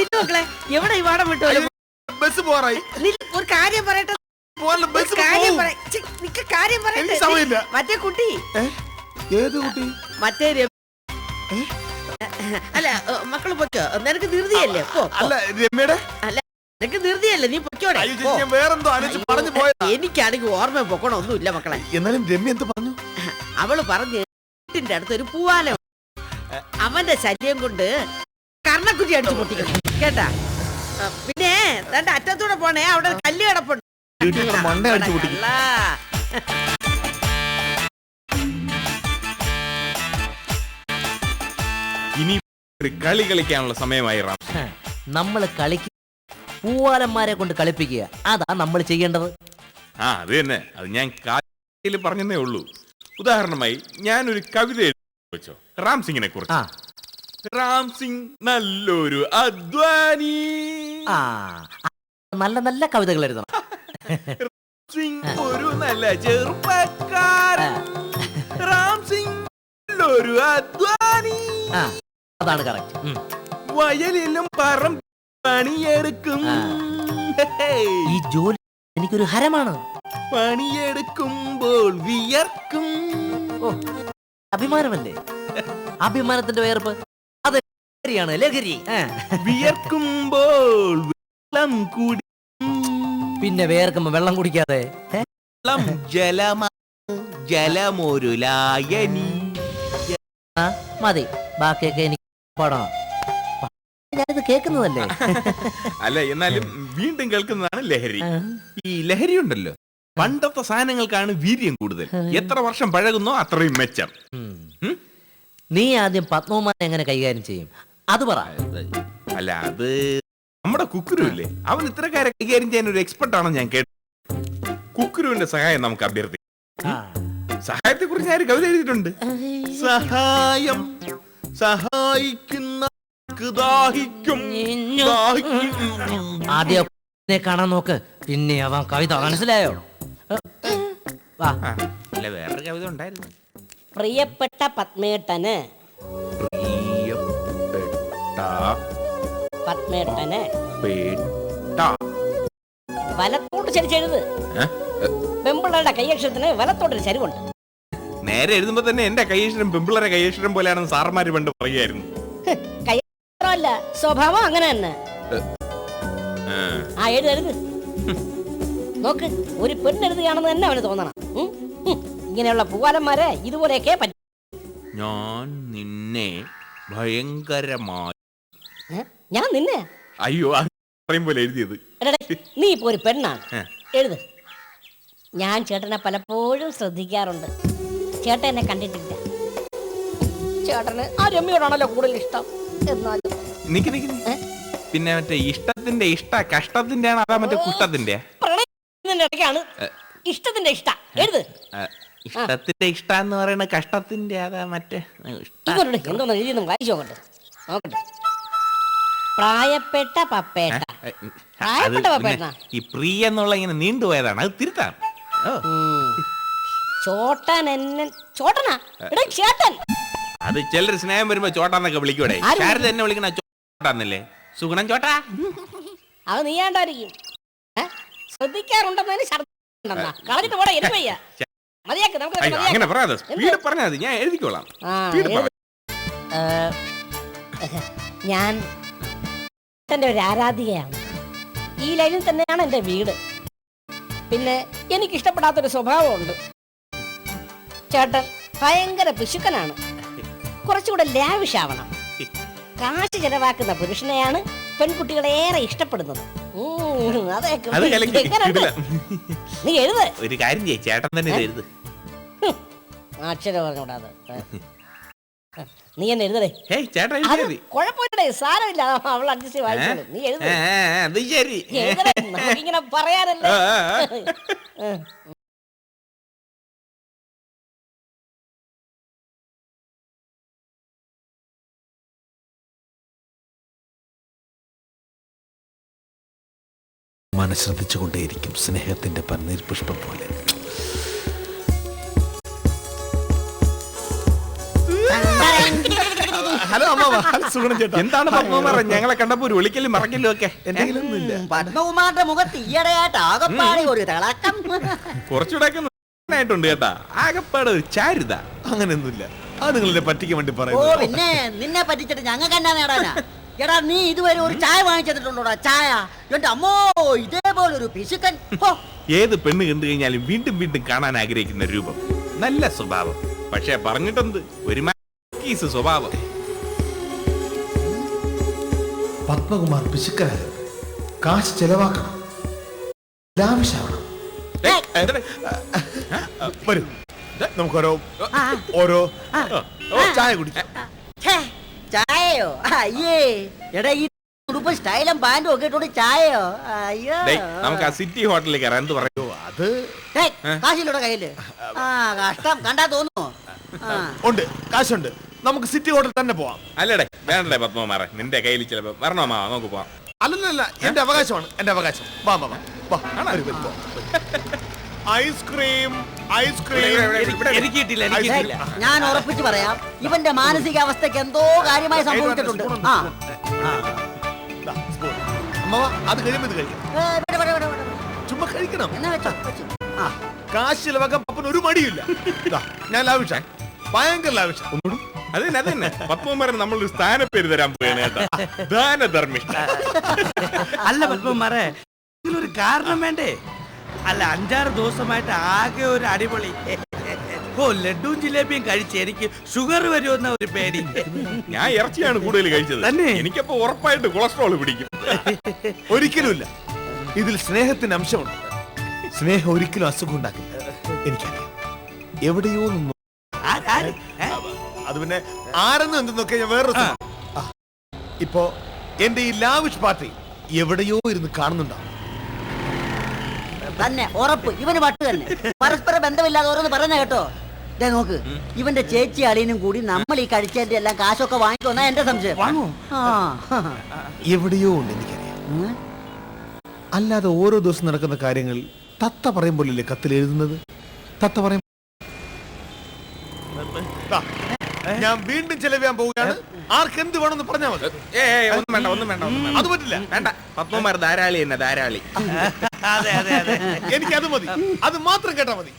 നില്ല് മക്കളെ എവിടെ ഈ വാടം വിട്ടു? ബസ് പോറായി ഒരു കാര്യം പറയട്ടെ. ബസ് കാര്യം പറ നിക്ക് കാര്യം പറയട്ടെ. സമയമില്ല. മറ്റേ കുട്ടി? ഏത് കുട്ടി? മറ്റേ അല്ല മക്കൾ പൊയ്ക്കോ. നിനക്ക് ധൃതിയല്ലേ. അല്ല രമ്യയുടെ? അല്ല നിനക്ക് ധൃതിയല്ലേ? നീ പൊയ്ക്കോടെ വേറെന്തോ പറഞ്ഞു പോയതാ. എനിക്കാണെങ്കിൽ ഓർമ്മ പൊക്കണോ ഒന്നുമില്ല മക്കളെ എന്നാലും രമ്യ എന്ത് പറഞ്ഞു? അവൾ പറഞ്ഞു വീട്ടിന്റെ അടുത്ത് ഒരു പൂവാലം അവന്റെ ശല്യം കൊണ്ട് കർണക്കുറ്റി അടിച്ചു പൊട്ടിക്കണം കേട്ടാ? പിന്നെ തന്റെ അറ്റത്തൂടെ പോണേ അവിടെ ഒരു കല്ല് കിടപ്പുണ്ട്. വീട്ടിൽ കൂടെ മണ്ട അടിച്ചു പൊട്ടിക്കും. ഇനി ഒരു കളി കളിക്കാനുള്ള സമയമായി റാം. നമ്മൾ കളിക്ക പൂവാലന്മാരെ കൊണ്ട് കളിപ്പിക്കുക. അതാ നമ്മൾ ചെയ്യേണ്ടത്. ആ അത് തന്നെ. അത് ഞാൻ കാലിൽ പറഞ്ഞതേ ഉള്ളൂ. ഉദാഹരണമായി ഞാനൊരു കവിത എഴുതി വെച്ചോ. റാം സിംഗിനെ ആ. കുറിച്ച് റാം സിംഗ് നല്ലൊരു അധ്വാനി ആ നല്ല നല്ല കവിതകൾ എഴുതണം. സിംഗ് ഒരു നല്ല ചെറുപ്പക്കാരൻ. റാം സിംഗ് നല്ലൊരു അധ്വാനി ആ അതാണ് കറക്റ്റ് വയലിലും പറം പണിയെടുക്കും. ഈ ജോലി എനിക്കൊരു ഹരമാണ്. പണിയെടുക്കുമ്പോൾ വിയർക്കും. ഓ അഭിമാനമല്ലേ? അഭിമാനത്തിന്റെ വേർപ്പ്. അത് ലഹരിയാണ് ലഹരി. വിയർക്കുമ്പോൾ വെള്ളം കുടി പിന്നെ വേർക്കുമ്പോ വെള്ളം കുടിക്കാതെ. വെള്ളം ജലമ ജലമൊരു ലായനി ആ മതി. ബാക്കിയൊക്കെ എനിക്ക് പടണം. ഞാനിത് കേൾക്കുന്നതല്ലേ? അല്ല എന്നാലും വീണ്ടും കേൾക്കുന്നതാണ് ലഹരി. ഈ ലഹരി ഉണ്ടല്ലോ. പണ്ടത്തെ സാധനങ്ങൾക്കാണ് വീര്യം കൂടുതൽ. എത്ര വർഷം പഴകുന്നോ അത്രയും മെച്ചം. ഉം. ഉം? നീ ആദ്യം പത്മകുമാരനെ എങ്ങനെ കൈകാര്യം ചെയ്യും? അത് പറ. അല്ല അത് നമ്മുടെ കുക്കുരു അല്ലേ അവൻ ഇത്തരക്കാരെ കൈകാര്യം ചെയ്യാൻ ഒരു എക്സ്പെർട്ട് ആണെന്ന് ഞാൻ കേട്ടു. കുക്കുരുവിന്റെ സഹായം നമുക്ക് അഭ്യർത്ഥിക്കാം. സഹായത്തെ കുറിച്ച് ഞാൻ കവിത എഴുതിയിട്ടുണ്ട്. സഹായം സഹായിക്കുന്ന ദാഹിക്കും. ദാഹിക്കും. ആദ്യം കാണാൻ നോക്ക്. പിന്നെ അവൻ കവിത മനസ്സിലായോ? വാ ആ, അല്ല വേറൊരു കവിത ഉണ്ടായിരുന്നു. പ്രിയപ്പെട്ട പത്മേട്ടന്. പ്രിയപ്പെട്ട പത്മേട്ടന്. പേട്ട. വലത്തോട്ട് ചരിച്ചെഴുത് പെമ്പിളരുടെ കയ്യക്ഷരത്തിന് വലത്തോട്ടൊരു ചരിവുണ്ട്. നേരെ എഴുതുമ്പോ തന്നെ എന്റെ കയ്യക്ഷരം പെമ്പിളരെ കയ്യക്ഷരം പോലെയാണെന്ന് സാറന്മാര് പണ്ട് പറയുമായിരുന്നു. സ്വഭാവം അങ്ങനെ തന്നെ. ആ, എഴുതരുത്. എഴുത് എഴുത് നോക്ക് ഒരു പെണ്ണെഴുതുകയാണെന്ന് തന്നെ അവന് തോന്നണം. ഇങ്ങനെയുള്ള പൂവാലന്മാരെ ഇതുപോലെയൊക്കെ പറ്റും ഞാൻ നിന്നെ ഭയങ്കരമായി ഞാൻ നിന്നെ? അയ്യോ പറയും പോലെ എഴുതിയത്. നീ ഇപ്പൊ ഒരു പെണ്ണാണ്. എഴുത്. ഞാൻ ചേട്ടനെ പലപ്പോഴും ശ്രദ്ധിക്കാറുണ്ട്. ചേട്ടൻ എന്നെ കണ്ടിട്ടില്ല. ചേട്ടന് ആ രമ്യോടാണല്ലോ കൂടുതൽ ഇഷ്ടം. എന്നാലും നിക്ക് നിക്ക് നിക്ക്. പിന്നെ മറ്റേ ഇഷ്ടത്തിന്റെ ഇഷ്ട കഷ്ടത്തിന്റെ ആണ് അതാ മറ്റേ കുഷ്ടത്തിന്റെ ഇടയ്ക്കാണ് ഇഷ്ടത്തിന്റെ ഇഷ്ട. എഴുത്. ഇഷ്ടത്തിന്റെ ഇഷ്ട എന്ന് പറയുന്ന കഷ്ടത്തിന്റെ അതാ മറ്റേ എന്തോന്ന്? എഴുതിയൊന്നും വായിച്ചു നോക്കട്ടെ. നോക്കട്ടെ. പ്രായപ്പെട്ട പപ്പേട്ട. പ്രായപ്പെട്ട പിന്നെ ഈ പ്രിയ എന്നുള്ള ഇങ്ങനെ നീണ്ടുപോയതാണ്. അത് തിരുത്താം. ഓ. ഉം. ചോട്ടൻ എന്നെ ചോട്ടനാ? എടാ ചേട്ടൻ. അത് ചിലർ സ്നേഹം വരുമ്പോ ചോട്ടാന്നൊക്കെ വിളിക്കൂടെ. ശാരദ എന്നെ വിളിക്കണ ചോട്ടാന്നല്ലേ? സുഗുണം ചോട്ടാ? അത് നീ ആണ്ടായിരിക്കും ശ്രദ്ധിക്കാറുണ്ടെന്നതിന് കളഞ്ഞിട്ട് പോടാ എനിക്ക് വയ്യ. മതിയാക്ക് നമുക്ക് അയ്യോ. അങ്ങനെ പറയാതെ. സ്പീഡ്? പറഞ്ഞാൽ മതി ഞാൻ എഴുതിക്കോളാം. ആ, സ്പീഡ് പറ ഞാൻ എന്റെ ഒരു ആരാധികയാണ്. ഈ ലൈനിൽ തന്നെയാണ് എന്റെ വീട്. പിന്നെ എനിക്ക് ഇഷ്ടപ്പെടാത്തൊരു സ്വഭാവമുണ്ട്. ചേട്ടൻ ഭയങ്കര പിശുക്കനാണ്. കുറച്ചുകൂടെ ലാവിഷ് ആവണം. കാശ് ചെലവാക്കുന്ന പുരുഷനെയാണ് പെൺകുട്ടികളെ ഏറെ ഇഷ്ടപ്പെടുന്നത്. അത് കലക്കി. ഇടില്ല. നീ എഴുത്. ഒരു കാര്യം ചെയ്യ ചേട്ടൻ തന്നെ ഇത് എഴുത്. അക്ഷരം പറഞ്ഞോടാ നീ എന്നെ എഴുതടേ ഹേയ് ചേട്ടൻ അത് എഴുതി കുഴപ്പമില്ലടേ സാരമില്ല. അവൾ അഡ്ജസ്റ്റ് വായിച്ചോളൂ. നീ എഴുത. അത് ശരി. എഴുതടേ നമുക്കിങ്ങനെ പറയാനല്ലേ? മനഃശ്രദ്ധിച്ചുകൊണ്ടേയിരിക്കും സ്നേഹത്തിന്റെ പന്നീർ പുഷ്പം പോലെ. ഹലോ അമ്മാവ. ഹലോ സുഗുണൻ ചേട്ടാ. എന്താണ് പത്മകുമാർ ഞങ്ങളെ കണ്ടപ്പോ ഒരു വിളിക്കലും മറക്കലും ഒക്കെ. എന്തെങ്കിലും ഒന്നുമില്ല പത്മകുമാറിന്റെ മുഖത്ത് ഈയിടെയായിട്ട് ആകപ്പാടെ ഒരു തിളക്കം. കുറച്ചുകൂടെ ഒക്കെ ആയിട്ടുണ്ട് കേട്ടാ ആകപ്പാട് ചാരുത. അങ്ങനെയൊന്നുമില്ല. അത് നിങ്ങളെ പറ്റിക്കാൻ വേണ്ടി ഓ പിന്നെ നിന്നെ പറ്റിച്ചിട്ട് ഞങ്ങൾക്ക് എന്നാ നേടാനാ? എടാ നീ ഇതുവരെ ഒരു ചായ വാങ്ങിച്ചിട്ടുണ്ടോടാ ചായ. എന്റെ അമ്മോ ഇതേപോലെ ഒരു പിശുക്കൻ ഏത് പെണ്ണ് കണ്ടു കഴിഞ്ഞാലും വീണ്ടും വീണ്ടും കാണാൻ ആഗ്രഹിക്കുന്ന രൂപം. നല്ല സ്വഭാവം. പക്ഷെ പറഞ്ഞിട്ടെന്ത്? ഒരു മാക്കീസ് സ്വഭാവം. പത്മകുമാർ പിശുക്കനാകരുത് കാശ് ചെലവാക്കണം? വരൂ. നമുക്ക് ഓരോ ഓരോ ചായ കുടിക്കാം ചായയോ? അയ്യേ. എടാ ഈ ഉടുപ്പ് സ്റ്റൈലും പാന്റും ഒക്കെ ഇട്ടോണ്ട് ചായയോ? അയ്യോ. നമുക്ക് ആ സിറ്റി ഹോട്ടലിൽ കയറാം. എന്ത് പറയൂ? അത് ഏയ്, കാശില്ലോടെ കയ്യിൽ. ആ കഷ്ടം. കണ്ടാ തോന്നുന്നു. ആ. ഉണ്ട് കാശുണ്ട്. നമുക്ക് സിറ്റി ഹോട്ടൽ തന്നെ പോവാം. അല്ലടേ വേണ്ടേ പത്മകുമാറെ. നിന്റെ കയ്യിൽ ചിലപ്പോ വരണോ മാവാ നമുക്ക് പോവാം. അല്ലല്ല എന്റെ അവകാശമാണ്. എന്റെ അവകാശം. വാ വാ വാ, വാ വരൂ, വരൂ, പോ. ഐസ്ക്രീം ഐസ്ക്രീം എനിക്ക് കിട്ടില്ല എനിക്ക് കിട്ടില്ല ഞാൻ ഉറപ്പിച്ചു പറയാം ഇവന്റെ മാനസികാവസ്ഥക്ക് എന്തോ കാര്യമായി സംഭവിച്ചിട്ടുണ്ട്. ആ. ദാ, spoon. അത് കഴിയുമ്പോൾ ഇത് കഴിക്കാം. ഏ, വിട്, വിട്, വിട്, വിട്. ചുമ്മാ കഴിക്കണം. എന്നാ വെച്ചോ വെച്ചോ. ആ കാശ് ചിലവാക്കാൻ പപ്പന് ഒരു മടിയില്ല. ദാ, ഞാൻ ലാവിഷ. ഭയങ്കര ലാവിഷ. അത് തന്നെ അത് തന്നെ പത്മകുമാരൻ നമ്മളൊരു സ്ഥാനപ്പേര് തരാൻ പോയാണ് കേട്ടാ ദാനധർമ്മിഷ്ഠ. അല്ല പത്മന്മാരെ ഇതിലൊരു കാരണം വേണ്ടേ? അല്ല അഞ്ചാറ് ദിവസമായിട്ട് ആകെ ഒരു അടിപൊളി. ഓ ലഡുവും ജിലേബിയും കഴിച്ച് എനിക്ക് ഷുഗർ വരുമെന്ന ഒരു പേടി. ഞാൻ ഇറച്ചിയാണ് കൂടുതൽ കഴിച്ചത്. തന്നെ? എനിക്കപ്പോ ഉറപ്പായിട്ട് കൊളസ്ട്രോൾ പിടിക്കും. ഒരിക്കലുമില്ല. ഇതിൽ സ്നേഹത്തിന് അംശമുണ്ട്. സ്നേഹം ഒരിക്കലും അസുഖം ഉണ്ടാക്കില്ല. എനിക്കറിയാം. എവിടെയോ നിന്നു? അത് പിന്നെ ആരെന്ന് എന്തെന്നൊക്കെ ഞാൻ വേറെ ഇപ്പോ എന്റെ ഈ ലാവിഷ് പാർട്ടി എവിടെയോ ഇരുന്ന് കാണുന്നുണ്ടാവും തന്നെ ഉറപ്പ്. ഇവന് പട്ട് തന്നെ. പരസ്പര ബന്ധമില്ലാതെ ഓരോന്ന് പറഞ്ഞ കേട്ടോ. ദേ നോക്ക് ഇവന്റെ ചേച്ചി അളിയനും കൂടി നമ്മൾ ഈ കഴിച്ചതിന്റെ എല്ലാം കാശൊക്കെ വാങ്ങിക്കോന്നാ എന്റെ സംശയം. വാങ്ങോ? ആ. എവിടെയോ ഉണ്ട് എനിക്കറിയാം. അല്ലാതെ ഓരോ ദിവസം നടക്കുന്ന കാര്യങ്ങൾ തത്ത പറയും പോലെ കത്തിൽ എഴുതുന്നത്? തത്ത പറയും ഞാൻ വീണ്ടും ചെലവിയാൻ പോവുകയാണ്. ആർക്ക് എന്ത് വേണമെന്ന് പറഞ്ഞാൽ മതി. ഏ ഒന്നും വേണ്ട ഒന്നും വേണ്ട ഒന്നും വേണ്ട. അത് പറ്റില്ല. വേണ്ട. പത്മമാർ ധാരാളി തന്നെ ധാരാളി. അതെ അതെ അതെ. എനിക്ക് അത് മതി. അത് മാത്രം കേട്ടാ മതി.